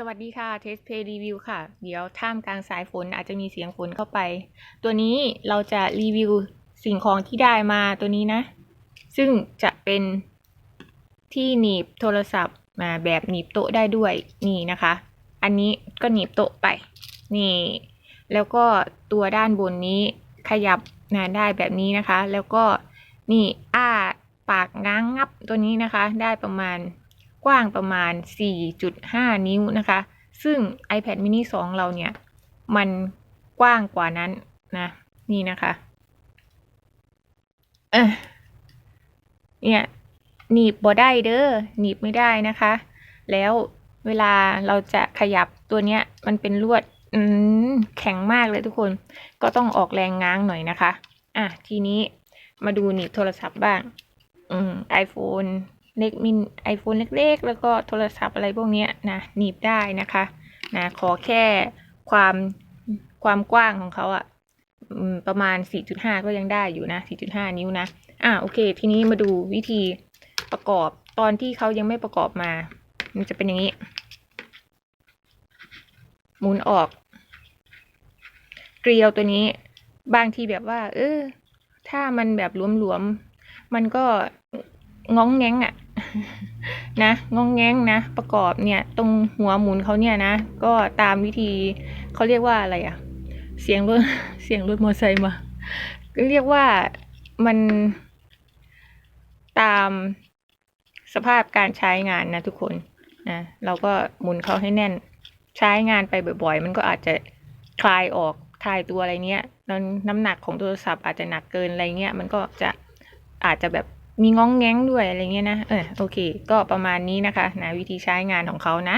สวัสดีค่ะ Test Play Review ค่ะ เดี๋ยวท่ามกลางสายฝนอาจจะมีเสียงฝนเข้าไป ตัวนี้เราจะรีวิวสิ่งของที่ได้มาตัวนี้นะ ซึ่งจะเป็นที่หนีบโทรศัพท์มาแบบหนีบโต๊ะได้ด้วยนี่นะคะ อันนี้ก็หนีบโต๊ะไป นี่ แล้วก็ตัวด้านบนนี้ขยับนะได้แบบนี้นะคะ แล้วก็นี่อ้าปากง้างงับตัวนี้นะคะ ได้ประมาณ กว้างประมาณ 4.5 นิ้วนะคะ ซึ่ง iPad mini 2 เราเนี่ย มันกว้างกว่านั้นนะ นี่นะคะเออเนี่ยหนีบบ่ได้เด้อหนีบไม่ได้นะคะ แล้วเวลาเราจะขยับตัวเนี้ย มันเป็นลวดอืมแข็งมากเลยทุกคน ก็ต้องออกแรงง้างหน่อยนะคะ อะ ทีนี้มาดูหนีบโทรศัพท์บ้าง อืม iPhone เล็กมิน iPhone เล็กๆ แล้วก็โทรศัพท์อะไรพวกนี้นะหนีบได้นะคะนะขอแค่ความความกว้างของเขาอะประมาณ 4.5 ก็ยังได้อยู่นะ 4.5 นิ้วนะอะโอเค ทีนี้มาดูวิธีประกอบตอนที่เขายังไม่ประกอบมา มันจะเป็นอย่างนี้ หมุนออก เกลียวตัวนี้ บางทีแบบว่า เออถ้ามันแบบหลวมๆ มันก็ง้องแง้งอะ นะง้องแง้งนะ ประกอบเนี่ย ตรงหัวหมุนเขาเนี่ยนะ ก็ตามวิธีเขาเรียกว่าอะไรอะเสียงรถเสียงรถมอเตอร์ไซค์มาเรียกว่ามันตามสภาพการใช้งานนะทุกคนนะเราก็หมุนเขาให้แน่น ใช้งานไปบ่อยๆ มันก็อาจจะคลายออกคลายตัวอะไรเนี้ยน้ำหนักของโทรศัพท์อาจจะหนักเกินอะไรเงี้ยมันก็จะอาจจะแบบ มีง้องแง้งด้วยอะไรเงี้ยนะ เออโอเค ก็ประมาณนี้นะคะนะวิธีใช้งานของเขานะ